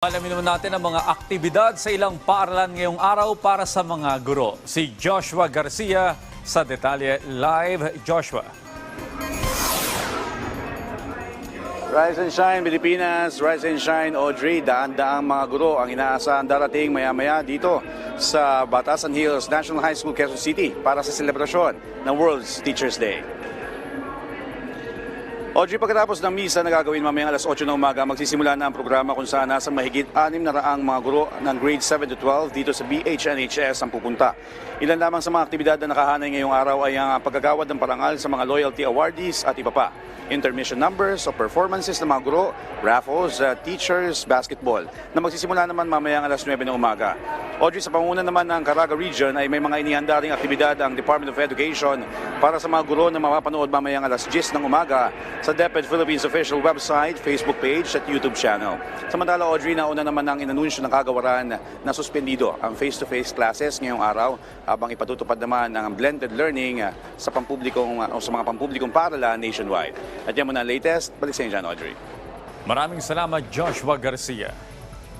Alamin naman natin ang mga aktibidad sa ilang paaralan ngayong araw para sa mga guro. Si Joshua Garcia sa Detalye Live. Joshua. Rise and Shine Pilipinas, Rise and Shine Audrey, daan-daang mga guro ang inaasahan darating maya-maya dito sa Batasan Hills National High School, Quezon City para sa selebrasyon ng World's Teachers Day. Audrey, pagkatapos ng misa na gagawin mamayang alas 8 ng umaga, magsisimula na ang programa kung saan nasa mahigit 6 na raang mga guro ng grade 7 to 12 dito sa BHNHS ang pupunta. Ilan lamang sa mga aktibidad na nakahanay ngayong araw ay ang paggagawad ng parangal sa mga loyalty awardees at iba pa. Intermission numbers o performances ng mga guro, raffles, uh, teachers, basketball na magsisimula naman mamayang alas 9 ng umaga. Audrey, sa panguna naman ng Caraga Region ay may mga inihanda ring aktibidad ang Department of Education para sa mga guro na mapapanood mamayang alas 10 ng umaga sa DepEd Philippines official website, Facebook page at YouTube channel. Samantala, Audrey, nauna naman ang inanunsyo ng kagawaran na suspendido ang face-to-face classes ngayong araw habang ipatutupad naman ang blended learning sa pampublikong uh, o sa mga pampublikong paaralan nationwide. At yan muna latest. Balik sa inyo Audrey. Maraming salamat Joshua Garcia.